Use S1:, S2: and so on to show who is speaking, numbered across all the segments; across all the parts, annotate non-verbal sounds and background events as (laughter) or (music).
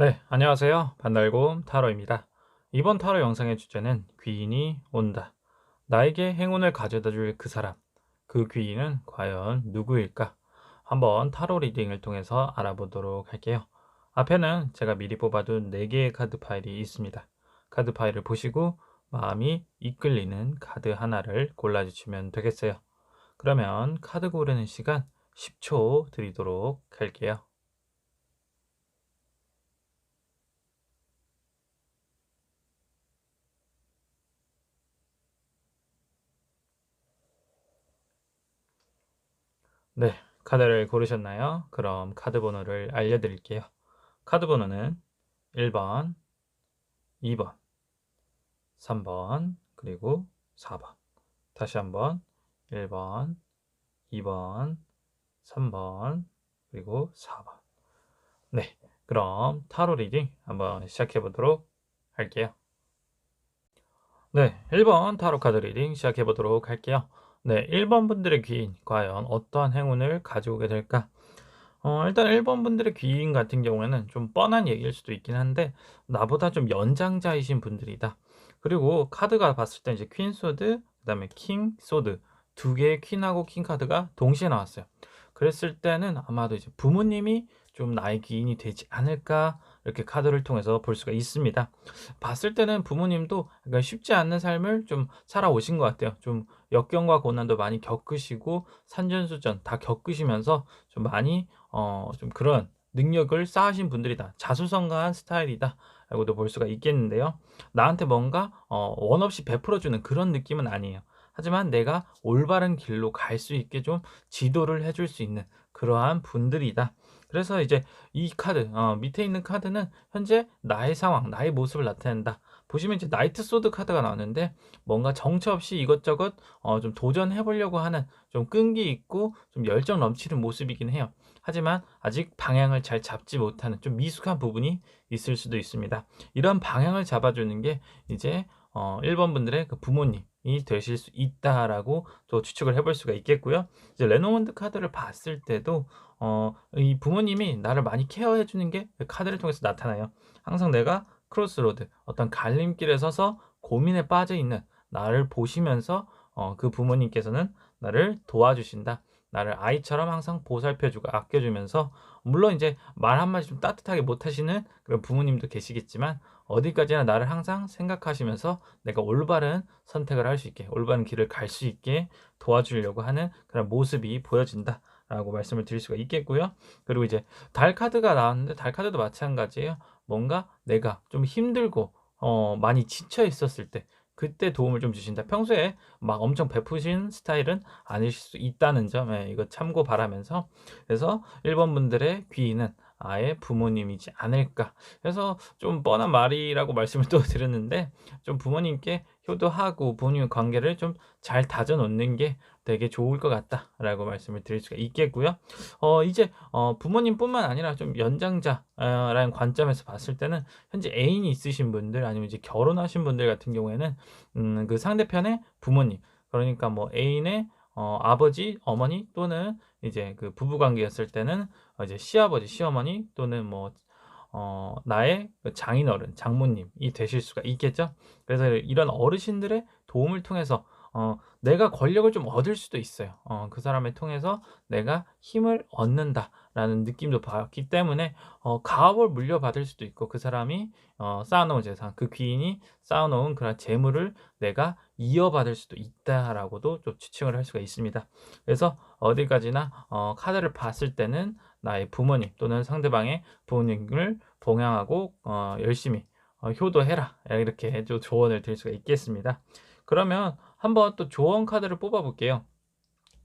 S1: 네, 안녕하세요. 반달곰 타로입니다. 이번 타로 영상의 주제는 귀인이 온다. 나에게 행운을 가져다 줄 그 사람, 그 귀인은 과연 누구일까? 한번 타로 리딩을 통해서 알아보도록 할게요. 앞에는 제가 미리 뽑아둔 4개의 카드 파일이 있습니다. 카드 파일을 보시고 마음이 이끌리는 카드 하나를 골라주시면 되겠어요. 그러면 카드 고르는 시간 10초 드리도록 할게요. 네, 카드를 고르셨나요? 그럼 카드 번호를 알려드릴게요. 카드 번호는 1번, 2번, 3번, 그리고 4번. 다시 한번 1번, 2번, 3번, 그리고 4번. 네, 그럼 타로 리딩 한번 시작해 보도록 할게요. 네, 1번 타로 카드 리딩 시작해 보도록 할게요. 네, 1번 분들의 귀인 과연 어떠한 행운을 가져오게 될까? 어, 일단 1번 분들의 귀인 같은 경우에는 좀 뻔한 얘기일 수도 있긴 한데 나보다 좀 연장자이신 분들이다. 그리고 카드가 봤을 때 이제 퀸 소드, 그다음에 킹 소드 두 개의 퀸하고 킹 카드가 동시에 나왔어요. 그랬을 때는 아마도 이제 부모님이 좀 나의 귀인이 되지 않을까 이렇게 카드를 통해서 볼 수가 있습니다. 봤을 때는 부모님도 그러니까 쉽지 않는 삶을 좀 살아오신 것 같아요. 좀 역경과 고난도 많이 겪으시고 산전수전 다 겪으시면서 좀 많이 어 좀 그런 능력을 쌓으신 분들이다. 자수성가한 스타일이다. 라고도 볼 수가 있겠는데요. 나한테 뭔가 어, 원 없이 베풀어주는 그런 느낌은 아니에요. 하지만 내가 올바른 길로 갈 수 있게 좀 지도를 해줄 수 있는 그러한 분들이다. 그래서 이제 이 카드 어, 밑에 있는 카드는 현재 나의 상황, 나의 모습을 나타낸다. 보시면 이제 나이트 소드 카드가 나왔는데 뭔가 정처 없이 이것저것 어, 좀 도전해 보려고 하는 좀 끈기 있고 좀 열정 넘치는 모습이긴 해요. 하지만 아직 방향을 잘 잡지 못하는 좀 미숙한 부분이 있을 수도 있습니다. 이런 방향을 잡아주는 게 이제 어, 1번 분들의 그 부모님 이 되실 수 있다라고 또 추측을 해볼 수가 있겠고요. 이제 레노먼드 카드를 봤을 때도 어, 이 부모님이 나를 많이 케어해 주는 게그 카드를 통해서 나타나요. 항상 내가 크로스로드 어떤 갈림길에 서서 고민에 빠져 있는 나를 보시면서 어, 그 부모님께서는 나를 도와주신다. 나를 아이처럼 항상 보살펴주고 아껴주면서 물론 이제 말 한마디 좀 따뜻하게 못하시는 그런 부모님도 계시겠지만 어디까지나 나를 항상 생각하시면서 내가 올바른 선택을 할 수 있게 올바른 길을 갈 수 있게 도와주려고 하는 그런 모습이 보여진다. 라고 말씀을 드릴 수가 있겠고요. 그리고 이제 달 카드가 나왔는데 달 카드도 마찬가지예요. 뭔가 내가 좀 힘들고 어, 많이 지쳐 있었을 때 그때 도움을 좀 주신다. 평소에 막 엄청 베푸신 스타일은 아니실 수 있다는 점, 에 이거 참고 바라면서. 그래서 1번 분들의 귀인은 아예 부모님이지 않을까. 그래서 좀 뻔한 말이라고 말씀을 또 (laughs) 드렸는데, 좀 부모님께 효도하고 부모님 관계를 좀 잘 다져 놓는 게 되게 좋을 것 같다라고 말씀을 드릴 수가 있겠고요. 어, 이제 어, 부모님뿐만 아니라 좀 연장자라는 관점에서 봤을 때는 현재 애인이 있으신 분들 아니면 이제 결혼하신 분들 같은 경우에는 음, 그 상대편의 부모님 그러니까 뭐 애인의 어, 아버지, 어머니 또는 이제 그 부부 관계였을 때는 이제 시아버지, 시어머니 또는 뭐 어, 나의 그 장인어른, 장모님이 되실 수가 있겠죠. 그래서 이런 어르신들의 도움을 통해서 어, 내가 권력을 좀 얻을 수도 있어요. 어, 그 사람을 통해서 내가 힘을 얻는다 라는 느낌도 받기 때문에 어, 가업을 물려받을 수도 있고 그 사람이 어, 쌓아놓은 재산, 그 귀인이 쌓아놓은 그런 재물을 내가 이어받을 수도 있다라고도 좀 추측을 할 수가 있습니다. 그래서 어디까지나 어, 카드를 봤을 때는 나의 부모님 또는 상대방의 부모님을 봉양하고 어, 열심히 어, 효도해라 이렇게 좀 조언을 드릴 수가 있겠습니다. 그러면 한번 또 조언 카드를 뽑아 볼게요.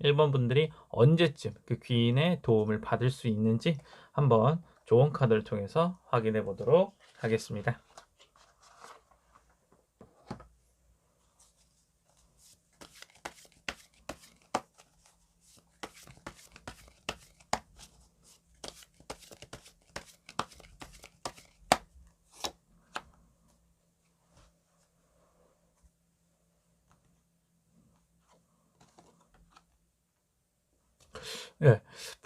S1: 1번 분들이 언제쯤 그 귀인의 도움을 받을 수 있는지 한번 조언 카드를 통해서 확인해 보도록 하겠습니다.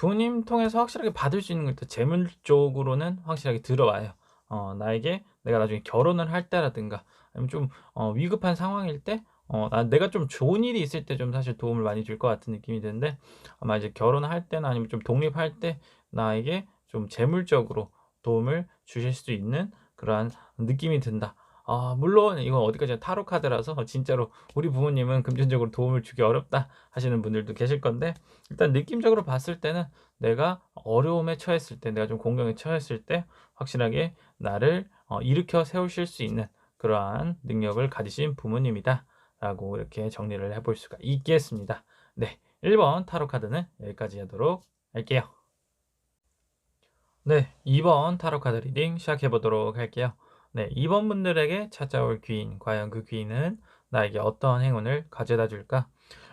S1: 예. 부모님 통해서 확실하게 받을 수 있는 것도 재물 쪽으로는 확실하게 들어와요. 어 나에게 내가 나중에 결혼을 할 때라든가 아니면 좀 어 위급한 상황일 때 어 나 내가 좀 좋은 일이 있을 때 좀 사실 도움을 많이 줄 것 같은 느낌이 드는데 아마 이제 결혼할 때나 아니면 좀 독립할 때 나에게 좀 재물적으로 도움을 주실 수 있는 그러한 느낌이 든다. 아 물론 이건 어디까지나 타로 카드라서 진짜로 우리 부모님은 금전적으로 도움을 주기 어렵다 하시는 분들도 계실 건데 일단 느낌적으로 봤을 때는 내가 어려움에 처했을 때 내가 좀 공경에 처했을 때 확실하게 나를 어 일으켜 세우실 수 있는 그러한 능력을 가지신 부모님이다. 라고 이렇게 정리를 해볼 수가 있겠습니다. 네. 1번 타로 카드는 여기까지 하도록 할게요. 네. 2번 타로 카드 리딩 시작해 보도록 할게요. 네. 2번 분들에게 찾아올 귀인, 과연 그 귀인은 나에게 어떤 행운을 가져다 줄까?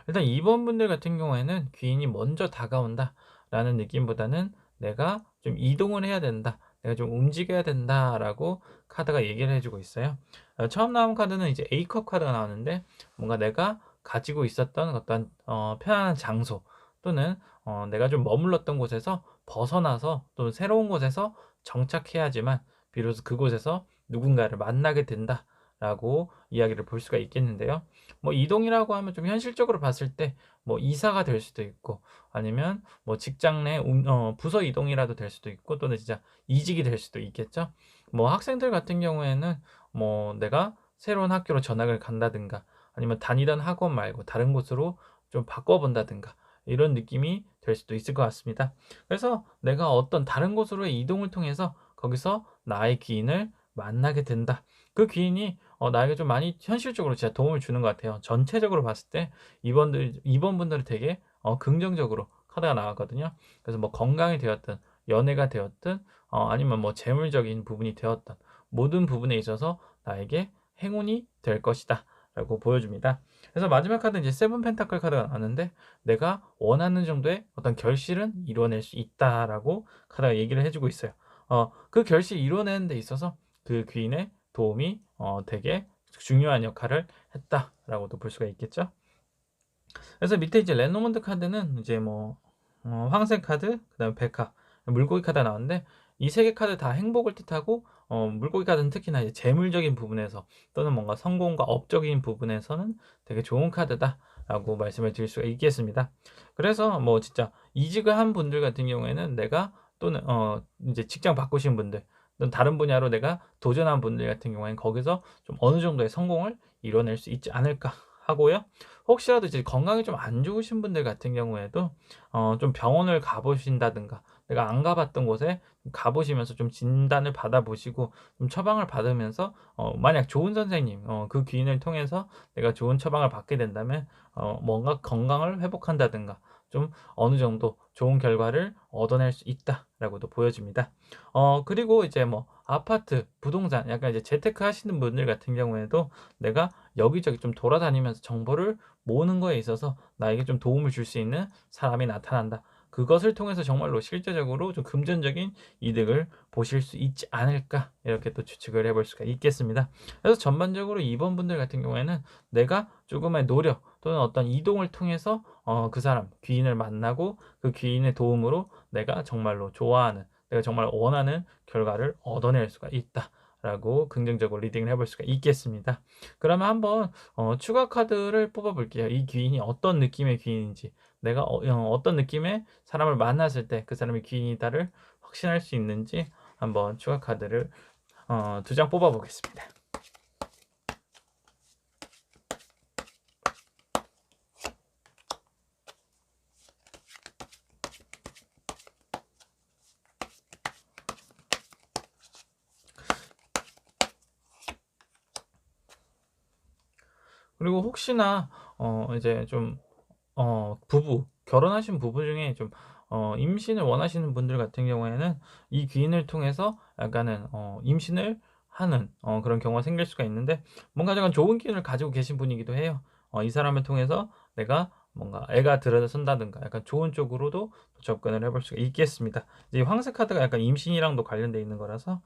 S1: 일단 2번 분들 같은 경우에는 귀인이 먼저 다가온다 라는 느낌보다는 내가 좀 이동을 해야 된다. 내가 좀 움직여야 된다라고 카드가 얘기를 해주고 있어요. 어, 처음 나온 카드는 이제 A컵 카드가 나왔는데 뭔가 내가 가지고 있었던 어떤 어, 편안한 장소 또는 어, 내가 좀 머물렀던 곳에서 벗어나서 또는 새로운 곳에서 정착해야지만 비로소 그곳에서 누군가를 만나게 된다. 라고 이야기를 볼 수가 있겠는데요. 뭐 이동이라고 하면 좀 현실적으로 봤을 때 뭐 이사가 될 수도 있고 아니면 뭐 직장 내 어, 부서 이동이라도 될 수도 있고 또는 진짜 이직이 될 수도 있겠죠. 뭐 학생들 같은 경우에는 뭐 내가 새로운 학교로 전학을 간다든가 아니면 다니던 학원 말고 다른 곳으로 좀 바꿔본다든가 이런 느낌이 될 수도 있을 것 같습니다. 그래서 내가 어떤 다른 곳으로의 이동을 통해서 거기서 나의 귀인을 만나게 된다. 그 귀인이 어, 나에게 좀 많이 현실적으로 진짜 도움을 주는 것 같아요. 전체적으로 봤을 때 이번들 이번 분들은 되게 어, 긍정적으로 카드가 나왔거든요. 그래서 뭐 건강이 되었든 연애가 되었든 어, 아니면 뭐 재물적인 부분이 되었든 모든 부분에 있어서 나에게 행운이 될 것이다. 라고 보여줍니다. 그래서 마지막 카드는 이제 세븐 펜타클 카드가 나왔는데 내가 원하는 정도의 어떤 결실은 이루어낼 수 있다라고 카드가 얘기를 해주고 있어요. 어, 그 결실 이루어내는 데 있어서 그 귀인의 도움이 어, 되게 중요한 역할을 했다라고도 볼 수가 있겠죠. 그래서 밑에 이제 레노먼드 카드는 이제 뭐 어, 황색 카드, 그다음에 백화, 물고기 카드가 나왔는데 이 세 개 카드 다 행복을 뜻하고 어, 물고기 카드는 특히나 이제 재물적인 부분에서 또는 뭔가 성공과 업적인 부분에서는 되게 좋은 카드다라고 말씀을 드릴 수가 있겠습니다. 그래서 뭐 진짜 이직을 한 분들 같은 경우에는 내가 또는 어 이제 직장 바꾸신 분들 다른 분야로 내가 도전한 분들 같은 경우에는 거기서 좀 어느 정도의 성공을 이뤄낼 수 있지 않을까 하고요. 혹시라도 이제 건강이 좀 안 좋으신 분들 같은 경우에도 어, 좀 병원을 가보신다든가 내가 안 가봤던 곳에 가보시면서 좀 진단을 받아보시고 좀 처방을 받으면서 어, 만약 좋은 선생님 어, 그 귀인을 통해서 내가 좋은 처방을 받게 된다면 어, 뭔가 건강을 회복한다든가 좀 어느 정도 좋은 결과를 얻어낼 수 있다라고도 보여집니다. 어, 그리고 이제 뭐 아파트, 부동산, 약간 이제 재테크 하시는 분들 같은 경우에도 내가 여기저기 좀 돌아다니면서 정보를 모으는 거에 있어서 나에게 좀 도움을 줄 수 있는 사람이 나타난다. 그것을 통해서 정말로 실제적으로 좀 금전적인 이득을 보실 수 있지 않을까 이렇게 또 추측을 해볼 수가 있겠습니다. 그래서 전반적으로 2번 분들 같은 경우에는 내가 조금의 노력 또는 어떤 이동을 통해서 어, 그 사람 귀인을 만나고 그 귀인의 도움으로 내가 정말로 좋아하는 내가 정말 원하는 결과를 얻어낼 수가 있다. 라고 긍정적으로 리딩을 해볼 수가 있겠습니다. 그러면 한번 어, 추가 카드를 뽑아볼게요. 이 귀인이 어떤 느낌의 귀인인지 내가 어, 어떤 느낌의 사람을 만났을 때 그 사람이 귀인이다를 확신할 수 있는지 한번 추가 카드를 어, 두 장 뽑아보겠습니다. 혹시나 어 이제 좀 어 부부 결혼하신 부부 중에 좀 어 임신을 원하시는 분들 같은 경우에는 이 귀인을 통해서 약간은 어 임신을 하는 어 그런 경우가 생길 수가 있는데 뭔가 약간 좋은 기운을 가지고 계신 분이기도 해요. 어 이 사람을 통해서 내가 뭔가 애가 들어선다든가 약간 좋은 쪽으로도 접근을 해볼 수가 있겠습니다. 이제 황색 카드가 약간 임신이랑도 관련돼 있는 거라서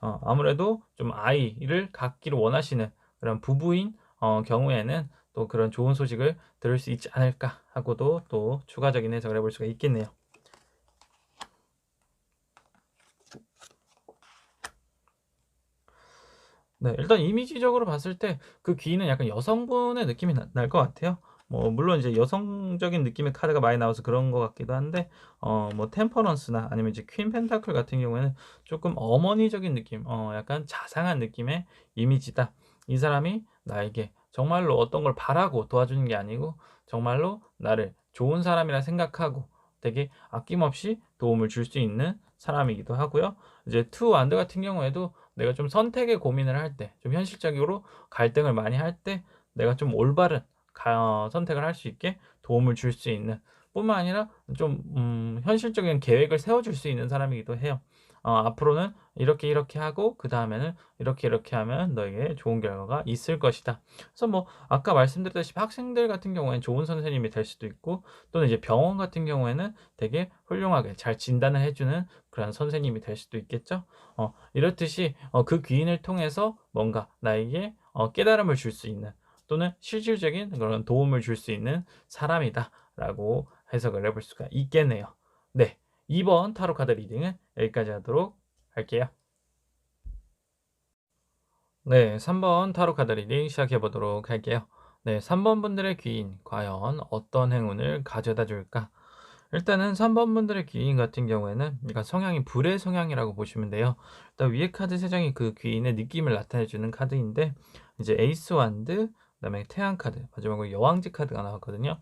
S1: 어 아무래도 좀 아이를 갖기를 원하시는 그런 부부인 어, 경우에는 또 그런 좋은 소식을 들을 수 있지 않을까 하고도 또 추가적인 해석을 해볼 수가 있겠네요. 네. 일단 이미지적으로 봤을 때 그 귀는 약간 여성분의 느낌이 나날것 같아요. 뭐 물론 이제 여성적인 느낌의 카드가 많이 나와서 그런 것 같기도 한데 어 뭐 템퍼런스나 아니면 이제 퀸 펜타클 같은 경우에는 쪼끔 어머니적인 느낌 어 약간 자상한 느낌의 이미지다. 이 사람이 나에게 정말로 어떤 걸 바라고 도와주는 게 아니고 정말로 나를 좋은 사람이라 생각하고 되게 아낌없이 도움을 줄 수 있는 사람이기도 하고요. 이제 투 완드 같은 경우에도 내가 좀 선택에 고민을 할 때 좀 현실적으로 갈등을 많이 할 때 내가 좀 올바른 가 어 선택을 할 수 있게 도움을 줄 수 있는 뿐만 아니라 좀 음 현실적인 계획을 세워 줄 수 있는 사람이기도 해요. 어 "앞으로는 이렇게 이렇게 하고 그 다음에는 이렇게 이렇게 하면 너에게 좋은 결과가 있을 것이다." 그래서 뭐 아까 말씀드렸다시피 학생들 같은 경우에는 좋은 선생님이 될 수도 있고 또는 이제 병원 같은 경우에는 되게 훌륭하게 잘 진단을 해 주는 그런 선생님이 될 수도 있겠죠. 어 이렇듯이 어 그 귀인을 통해서 뭔가 나에게 어 깨달음을 줄 수 있는 또는 실질적인 그런 도움을 줄 수 있는 사람이다라고 해석을 해볼 수가 있겠네요. 네. 2번 타로 카드 리딩은 여기까지 하도록 할게요. 네. 3번 타로 카드 리딩 시작해 보도록 할게요. 네. 3번 분들의 귀인 과연 어떤 행운을 가져다 줄까? 일단은 3번 분들의 귀인 같은 경우에는 그러니까 성향이 불의 성향이라고 보시면 돼요. 일단 위에 카드 3 장이 그 귀인의 느낌을 나타내 주는 카드인데 이제 에이스 완드 그다음에 태양 카드 마지막으로 여왕지 카드가 나왔거든요.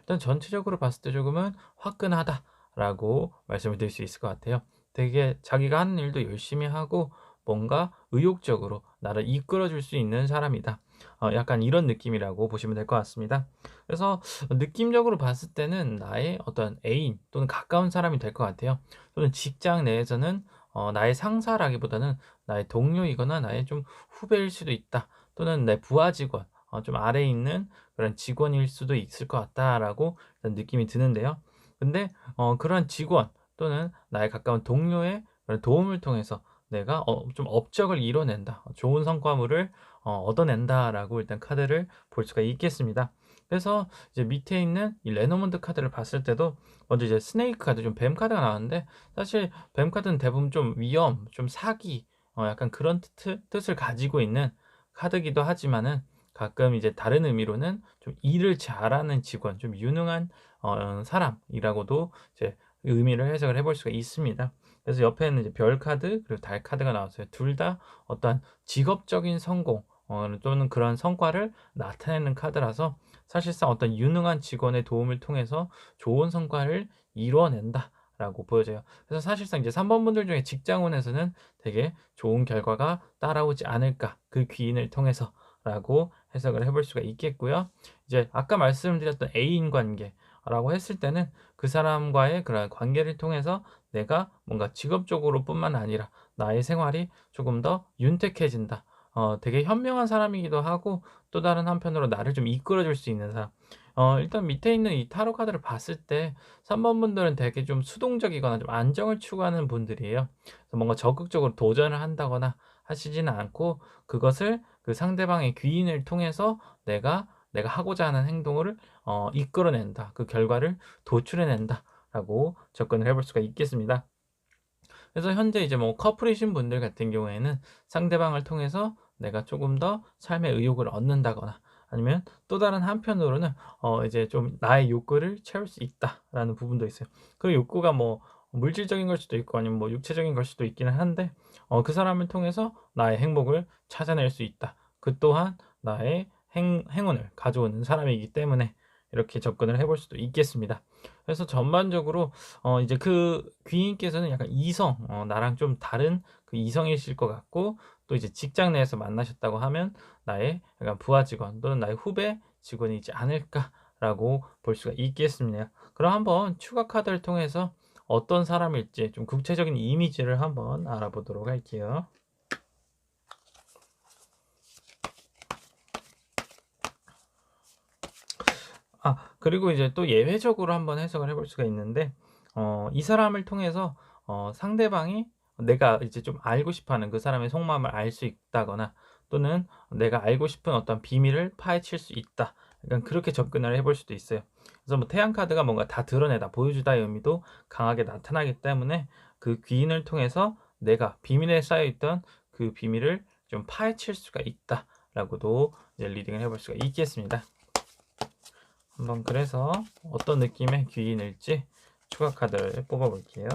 S1: 일단 전체적으로 봤을 때 조금은 화끈하다 라고 말씀을 드릴 수 있을 것 같아요. 되게 자기가 하는 일도 열심히 하고 뭔가 의욕적으로 나를 이끌어 줄 수 있는 사람이다. 어 약간 이런 느낌이라고 보시면 될 것 같습니다. 그래서 느낌적으로 봤을 때는 나의 어떤 애인 또는 가까운 사람이 될 것 같아요. 또는 직장 내에서는 어 나의 상사라기보다는 나의 동료이거나 나의 좀 후배일 수도 있다. 또는 내 부하 직원 어 좀 아래에 있는 그런 직원일 수도 있을 것 같다라고 느낌이 드는데요. 근데 어 그런 직원 또는 나의 가까운 동료의 도움을 통해서 내가 어 좀 업적을 이뤄낸다. 어 좋은 성과물을 어 얻어낸다라고 일단 카드를 볼 수가 있겠습니다. 그래서 이제 밑에 있는 이 레노먼드 카드를 봤을 때도 먼저 이제 스네이크 카드 좀 뱀 카드가 나왔는데 사실 뱀 카드는 대부분 좀 위험, 좀 사기 어 약간 그런 뜻 뜻을 가지고 있는 카드기도 하지만은 가끔 이제 다른 의미로는 좀 일을 잘하는 직원, 좀 유능한 어 사람이라고도 이제 의미를 해석을 해볼 수가 있습니다. 그래서 옆에는 이제 별 카드 그리고 달 카드가 나왔어요. 둘 다 어떠한 직업적인 성공 어 또는 그런 성과를 나타내는 카드라서 사실상 어떤 유능한 직원의 도움을 통해서 좋은 성과를 이루어낸다 라고 보여져요. 그래서 사실상 이제 3번 분들 중에 직장운에서는 되게 좋은 결과가 따라오지 않을까 그 귀인을 통해서 라고 해석을 해볼 수가 있겠고요. 이제 아까 말씀드렸던 애인 관계 라고 했을 때는 그 사람과의 그런 관계를 통해서 내가 뭔가 직업적으로 뿐만 아니라 나의 생활이 조금 더 윤택해진다. 어 되게 현명한 사람이기도 하고 또 다른 한편으로 나를 좀 이끌어 줄 수 있는 사람. 어 일단 밑에 있는 이 타로 카드를 봤을 때 3번 분들은 되게 좀 수동적이거나 좀 안정을 추구하는 분들이에요. 뭔가 적극적으로 도전을 한다거나 하시지는 않고 그것을 그 상대방의 귀인을 통해서 내가, 내가 하고자 하는 행동을 어 이끌어낸다. 그 결과를 도출해 낸다라고 접근을 해볼 수가 있겠습니다. 그래서 현재 이제 뭐 커플이신 분들 같은 경우에는 상대방을 통해서 내가 조금 더 삶의 의욕을 얻는다거나 아니면 또 다른 한편으로는 어 이제 좀 나의 욕구를 채울 수 있다라는 부분도 있어요. 그 욕구가 뭐 물질적인 걸 수도 있고 아니면 뭐 육체적인 걸 수도 있기는 한데 어 그 사람을 통해서 나의 행복을 찾아낼 수 있다. 그 또한 나의 행 행운을 가져오는 사람이기 때문에 이렇게 접근을 해볼 수도 있겠습니다. 그래서 전반적으로 어 이제 그 귀인께서는 약간 이성 어 나랑 좀 다른 그 이성이실 것 같고 또 이제 직장 내에서 만나셨다고 하면 나의 약간 부하 직원 또는 나의 후배 직원이지 않을까라고 볼 수가 있겠습니다. 그럼 한번 추가 카드를 통해서 어떤 사람일지 좀 구체적인 이미지를 한번 알아보도록 할게요. 아 그리고 이제 또 예외적으로 한번 해석을 해볼 수가 있는데 어 이 사람을 통해서 어 상대방이 내가 이제 좀 알고 싶어 하는 그 사람의 속마음을 알 수 있다거나 또는 내가 알고 싶은 어떤 비밀을 파헤칠 수 있다. 약간 그렇게 접근을 해볼 수도 있어요. 그래서 뭐 태양 카드가 뭔가 다 드러내다, 보여주다의 의미도 강하게 나타나기 때문에 그 귀인을 통해서 내가 비밀에 쌓여 있던 그 비밀을 좀 파헤칠 수가 있다라고도 리딩을 해볼 수가 있겠습니다. 한번 그래서 어떤 느낌의 귀인일지 추가 카드를 뽑아 볼게요.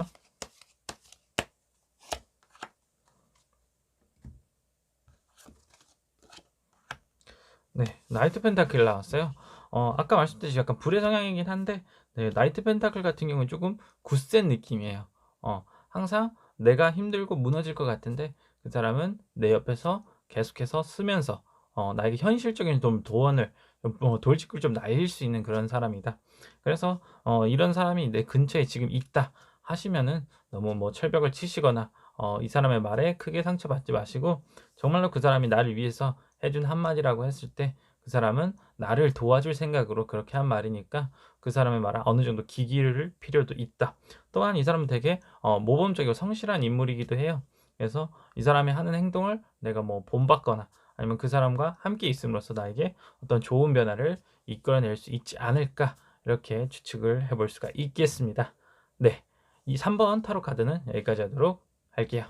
S1: 네, 나이트 펜타클 나왔어요. 어, 아까 말씀드렸듯이 약간 불의 성향이긴 한데, 네, 나이트 펜타클 같은 경우는 조금 굳센 느낌이에요. 어, 항상 내가 힘들고 무너질 것 같은데, 그 사람은 내 옆에서 계속해서 쓰면서, 어, 나에게 현실적인 좀 도원을, 어, 돌직구를 좀 날릴 수 있는 그런 사람이다. 그래서, 어, 이런 사람이 내 근처에 지금 있다 하시면은 너무 뭐 철벽을 치시거나, 어, 이 사람의 말에 크게 상처받지 마시고, 정말로 그 사람이 나를 위해서 해준 한마디라고 했을 때 그 사람은 나를 도와줄 생각으로 그렇게 한 말이니까 그 사람의 말에 어느 정도 기기를 필요도 있다. 또한 이 사람은 되게 어, 모범적이고 성실한 인물이기도 해요. 그래서 이 사람이 하는 행동을 내가 뭐 본받거나 아니면 그 사람과 함께 있음으로써 나에게 어떤 좋은 변화를 이끌어낼 수 있지 않을까 이렇게 추측을 해볼 수가 있겠습니다. 네, 이 3번 타로 카드는 여기까지 하도록 할게요.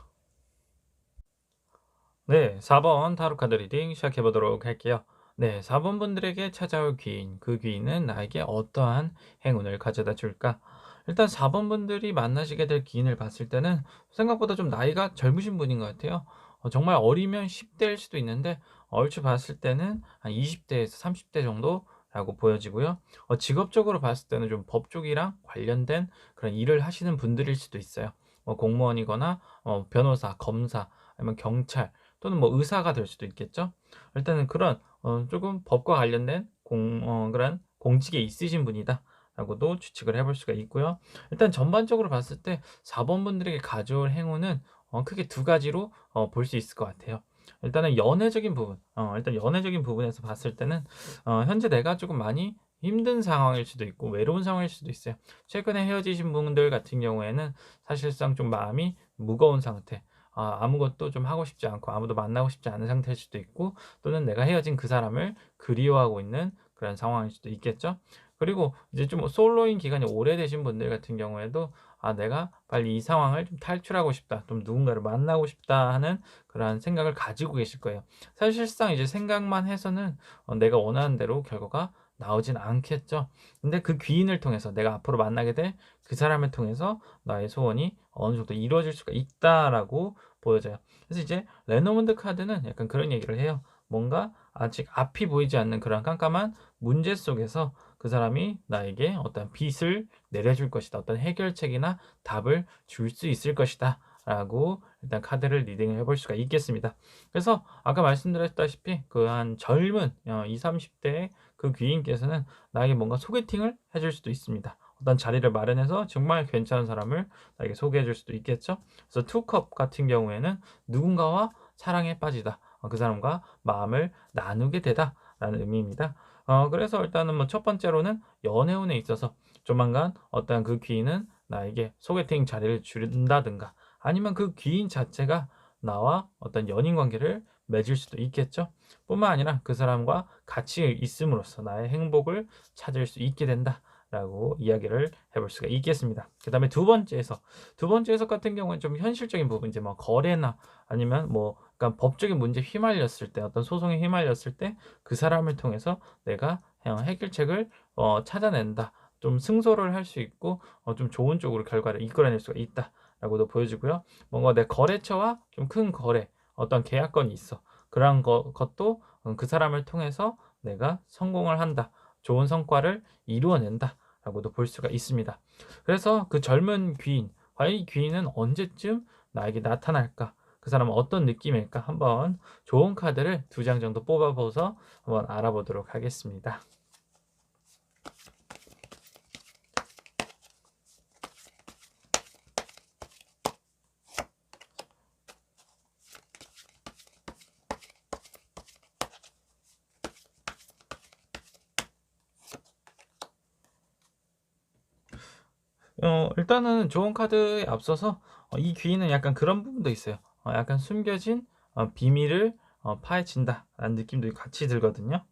S1: 네, 4번 타로 카드 리딩 시작해 보도록 할게요. 네, 4번 분들에게 찾아올 귀인, 그 귀인은 나에게 어떠한 행운을 가져다 줄까? 일단 4번 분들이 만나시게 될 귀인을 봤을 때는 생각보다 좀 나이가 젊으신 분인 것 같아요. 어, 정말 어리면 10대일 수도 있는데 얼추 봤을 때는 한 20대에서 30대 정도 라고 보여지고요. 어, 직업적으로 봤을 때는 좀 법 쪽이랑 관련된 그런 일을 하시는 분들일 수도 있어요. 뭐 공무원이거나 어, 변호사, 검사, 아니면 경찰 또는 뭐 의사가 될 수도 있겠죠. 일단은 그런 어, 조금 법과 관련된 공, 어, 그런 공직에 있으신 분이다. 라고도 추측을 해볼 수가 있고요. 일단 전반적으로 봤을 때 4번 분들에게 가져올 행운은 어, 크게 두 가지로 어, 볼 수 있을 것 같아요. 일단은 연애적인 부분, 어, 일단 연애적인 부분에서 봤을 때는 어, 현재 내가 조금 많이 힘든 상황일 수도 있고 외로운 상황일 수도 있어요. 최근에 헤어지신 분들 같은 경우에는 사실상 좀 마음이 무거운 상태, 아, 아무것도 좀 하고 싶지 않고 아무도 만나고 싶지 않은 상태일 수도 있고 또는 내가 헤어진 그 사람을 그리워하고 있는 그런 상황일 수도 있겠죠. 그리고 이제 좀 솔로인 기간이 오래되신 분들 같은 경우에도 아, 내가 빨리 이 상황을 좀 탈출하고 싶다. 좀 누군가를 만나고 싶다 하는 그러한 생각을 가지고 계실 거예요. 사실상 이제 생각만 해서는 어, 내가 원하는 대로 결과가 나오진 않겠죠. 근데 그 귀인을 통해서 내가 앞으로 만나게 될 그 사람을 통해서 나의 소원이 어느 정도 이루어질 수가 있다라고 보여져요. 그래서 이제 레노먼드 카드는 약간 그런 얘기를 해요. 뭔가 아직 앞이 보이지 않는 그런 깜깜한 문제 속에서 그 사람이 나에게 어떤 빛을 내려줄 것이다. 어떤 해결책이나 답을 줄 수 있을 것이다. 라고 일단 카드를 리딩을 해볼 수가 있겠습니다. 그래서 아까 말씀드렸다시피 그 한 젊은 20, 어, 30대의 그 귀인께서는 나에게 뭔가 소개팅을 해줄 수도 있습니다. 어떤 자리를 마련해서 정말 괜찮은 사람을 나에게 소개해 줄 수도 있겠죠. 그래서 투컵 같은 경우에는 누군가와 사랑에 빠지다. 어, 그 사람과 마음을 나누게 되다. 라는 의미입니다. 어, 그래서 일단은 뭐 첫 번째로는 연애운에 있어서 조만간 어떤 그 귀인은 나에게 소개팅 자리를 준다든가 아니면 그 귀인 자체가 나와 어떤 연인 관계를 맺을 수도 있겠죠. 뿐만 아니라 그 사람과 같이 있음으로써 나의 행복을 찾을 수 있게 된다. 라고 이야기를 해볼 수가 있겠습니다. 그 다음에 두 번째 해석. 두 번째 해석 같은 경우는 좀 현실적인 부분, 이제 뭐 거래나 아니면 뭐 약간 법적인 문제 휘말렸을 때, 어떤 소송에 휘말렸을 때 그 사람을 통해서 내가 해결책을 어, 찾아낸다. 좀 승소를 할 수 있고 어, 좀 좋은 쪽으로 결과를 이끌어낼 수가 있다. 라고도 보여지고요. 뭔가 내 거래처와 좀 큰 거래, 어떤 계약건이 있어. 그런 거, 것도 그 사람을 통해서 내가 성공을 한다. 좋은 성과를 이루어낸다. 라고도 볼 수가 있습니다. 그래서 그 젊은 귀인, 과연 이 귀인은 언제쯤 나에게 나타날까? 그 사람은 어떤 느낌일까? 한번 좋은 카드를 두 장 정도 뽑아보서 한번 알아보도록 하겠습니다. 어 일단은 좋은 카드에 앞서서 어 이 귀인은 약간 그런 부분도 있어요. 어 약간 숨겨진 어 비밀을 어 파헤친다라는 느낌도 같이 들거든요.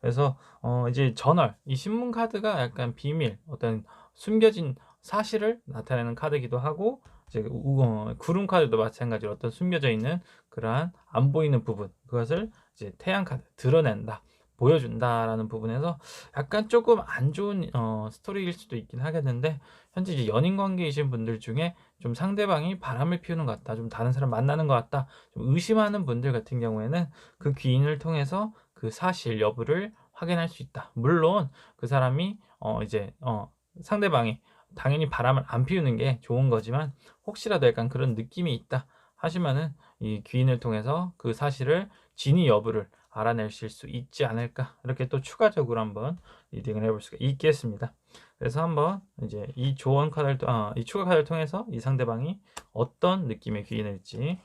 S1: 그래서 어 이제 저널 이 신문 카드가 약간 비밀 어떤 숨겨진 사실을 나타내는 카드이기도 하고 이제 구름 카드도 마찬가지로 어떤 숨겨져 있는 그러한 안 보이는 부분 그것을 이제 태양 카드 드러낸다. 보여준다라는 부분에서 약간 조금 안 좋은 어 스토리일 수도 있긴 하겠는데 현재 이제 연인 관계이신 분들 중에 좀 상대방이 바람을 피우는 것 같다. 좀 다른 사람 만나는 것 같다. 좀 의심하는 분들 같은 경우에는 그 귀인을 통해서 그 사실 여부를 확인할 수 있다. 물론 그 사람이 어 이제 어 상대방이 당연히 바람을 안 피우는 게 좋은 거지만 혹시라도 약간 그런 느낌이 있다 하시면은 이 귀인을 통해서 그 사실을 진위 여부를 알아내실 수 있지 않을까 이렇게 또 추가적으로 한번 리딩을 해볼 수가 있겠습니다. 그래서 한번 이제 이 조언 카드를 또- 아, 이 추가 카드를 통해서 이 상대방이 어떤 느낌의 귀인일지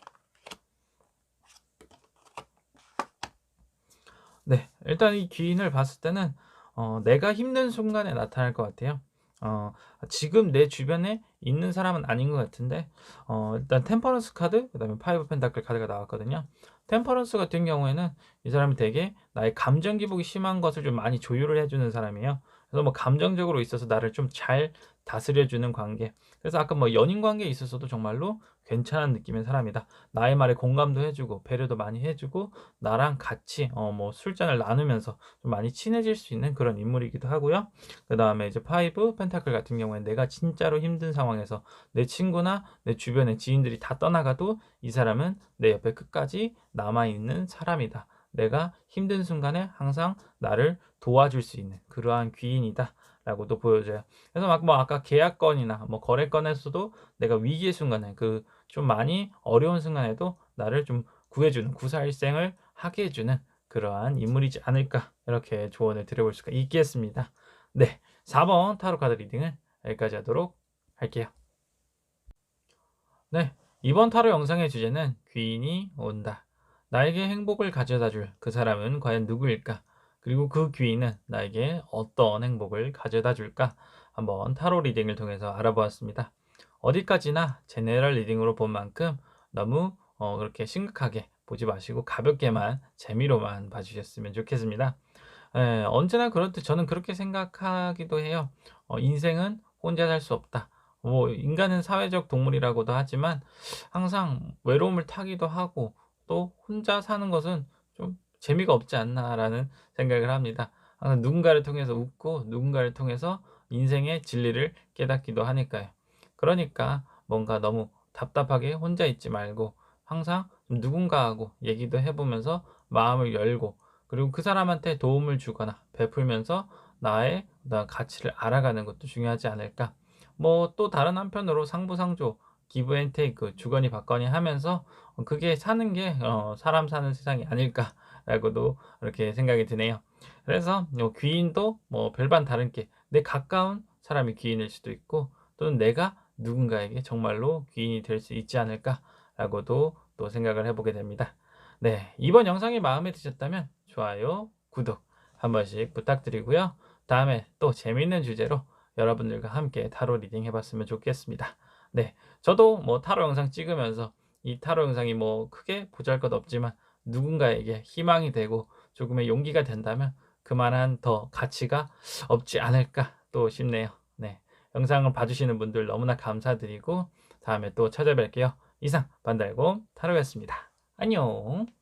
S1: 네 일단 이 귀인을 봤을 때는 어, 내가 힘든 순간에 나타날 것 같아요. 어, 지금 내 주변에 있는 사람은 아닌 것 같은데 어, 일단 템퍼런스 카드 그 다음에 파이브 펜타클 카드가 나왔거든요. 템퍼런스 같은 경우에는 이 사람이 되게 나의 감정 기복이 심한 것을 좀 많이 조율을 해주는 사람이에요. 그래서 뭐 감정적으로 있어서 나를 좀 잘 다스려주는 관계. 그래서 아까 뭐 연인 관계에 있어서도 정말로 괜찮은 느낌의 사람이다. 나의 말에 공감도 해주고 배려도 많이 해주고 나랑 같이 어 뭐 술잔을 나누면서 좀 많이 친해질 수 있는 그런 인물이기도 하고요. 그 다음에 이제 파이브 펜타클 같은 경우에는 내가 진짜로 힘든 상황에서 내 친구나 내 주변의 지인들이 다 떠나가도 이 사람은 내 옆에 끝까지 남아 있는 사람이다. 내가 힘든 순간에 항상 나를 도와줄 수 있는 그러한 귀인이다. 라고도 보여줘요. 그래서 막 뭐 아까 계약건이나 뭐 거래건에서도 내가 위기의 순간에 그 좀 많이 어려운 순간에도 나를 좀 구해주는 구사일생을 하게 해주는 그러한 인물이지 않을까 이렇게 조언을 드려볼 수가 있겠습니다. 네, 4번 타로 카드 리딩을 여기까지 하도록 할게요. 네, 이번 타로 영상의 주제는 귀인이 온다. 나에게 행복을 가져다 줄 그 사람은 과연 누구일까? 그리고 그 귀인은 나에게 어떤 행복을 가져다 줄까? 한번 타로 리딩을 통해서 알아보았습니다. 어디까지나 제네럴 리딩으로 본 만큼 너무 어, 그렇게 심각하게 보지 마시고 가볍게만 재미로만 봐주셨으면 좋겠습니다. 에, 언제나 그렇듯 저는 그렇게 생각하기도 해요. 어, 인생은 혼자 살 수 없다. 뭐 인간은 사회적 동물이라고도 하지만 항상 외로움을 타기도 하고 또 혼자 사는 것은 좀 재미가 없지 않나라는 생각을 합니다. 항상 누군가를 통해서 웃고 누군가를 통해서 인생의 진리를 깨닫기도 하니까요. 그러니까 뭔가 너무 답답하게 혼자 있지 말고 항상 좀 누군가하고 얘기도 해보면서 마음을 열고 그리고 그 사람한테 도움을 주거나 베풀면서 나의 가치를 알아가는 것도 중요하지 않을까. 뭐 또 다른 한편으로 상부상조 기브 앤 테이크 주거니 받거니 하면서 그게 사는 게 어, 사람 사는 세상이 아닐까라고도 이렇게 생각이 드네요. 그래서 요 귀인도 뭐 별반 다른 게 내 가까운 사람이 귀인일 수도 있고 또는 내가 누군가에게 정말로 귀인이 될 수 있지 않을까라고도 또 생각을 해보게 됩니다. 네, 이번 영상이 마음에 드셨다면 좋아요, 구독 한 번씩 부탁드리고요. 다음에 또 재미있는 주제로 여러분들과 함께 타로 리딩 해봤으면 좋겠습니다. 네, 저도 뭐 타로 영상 찍으면서 이 타로 영상이 뭐 크게 보잘것 없지만 누군가에게 희망이 되고 조금의 용기가 된다면 그만한 더 가치가 없지 않을까 또 싶네요. 네, 영상을 봐주시는 분들 너무나 감사드리고 다음에 또 찾아뵐게요. 이상 반달곰 타로였습니다. 안녕.